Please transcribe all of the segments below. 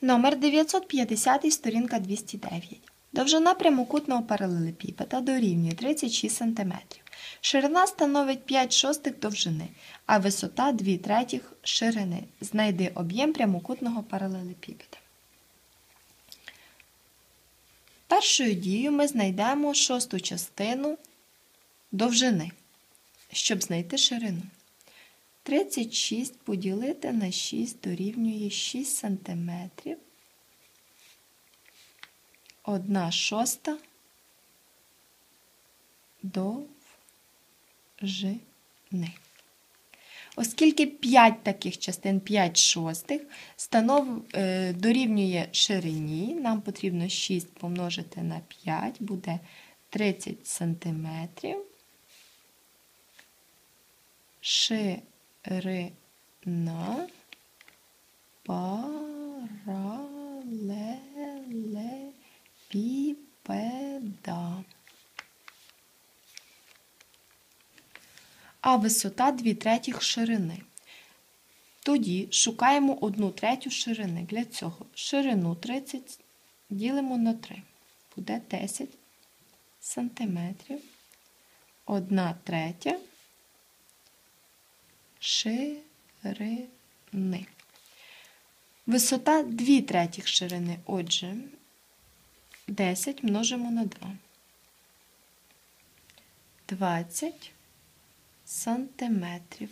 Номер 950, сторінка 209. Довжина прямокутного паралелепіпеда дорівнює 36 см. Ширина становить 5 шостих довжини, а висота 2 третіх ширини. Знайди об'єм прямокутного паралелепіпеда. Першою дією ми знайдемо шосту частину довжини, щоб знайти ширину. 36 поділити на 6 дорівнює 6 см. 1 шоста довжини. Оскільки 5 таких частин, 5 шостих, станов, е, дорівнює ширині, нам потрібно 6 помножити на 5, буде 30 сантиметрів. Ширина паралелепіпеда. А висота 2 третіх ширини. Тоді шукаємо 1 третю ширини. Для цього ширину 30 ділимо на 3. Буде 10 сантиметрів. 1 третя ширини. Висота 2 третіх ширини. Отже, 10 множимо на 2. 20 сантиметрів.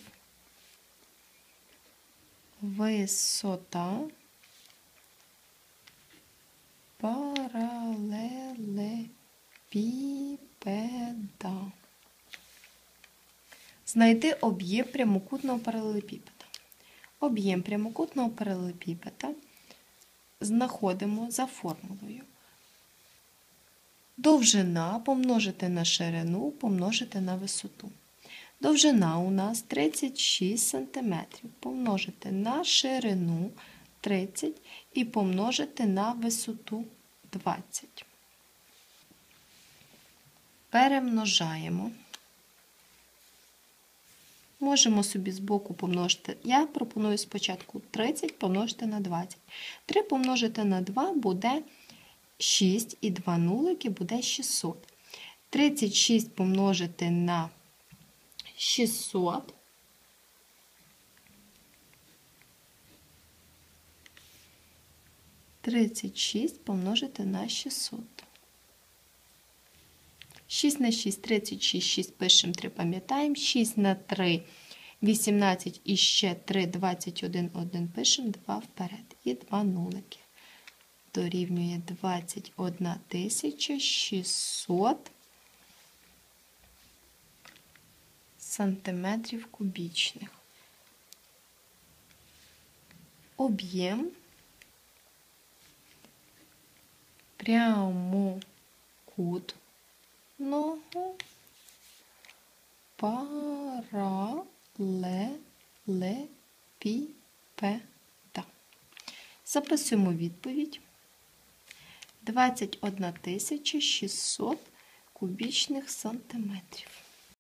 Висота паралелепіпеда. Знайти об'єм прямокутного паралелепіпеда. Об'єм прямокутного паралелепіпеда знаходимо за формулою. Довжина помножити на ширину, помножити на висоту. Довжина у нас 36 см. Помножити на ширину 30 і помножити на висоту 20. Перемножаємо. Можемо собі збоку помножити. Я пропоную спочатку 30 помножити на 20. 3 помножити на 2 буде 6 і 2 нулики буде 600. 36 помножити на 600. Тридцять шість помножити на 600. 6 на 6, 36, 6 пишемо, 3 пам'ятаємо. 6 на 3, 18 і ще 3, 21, 1 пишемо, 2 вперед. І 2 нулики. Дорівнює 21 тисяча 600 сантиметрів кубічних. Об'єм прямокутного паралелепіпеда. Записуємо відповідь. 21 600 кубічних сантиметрів.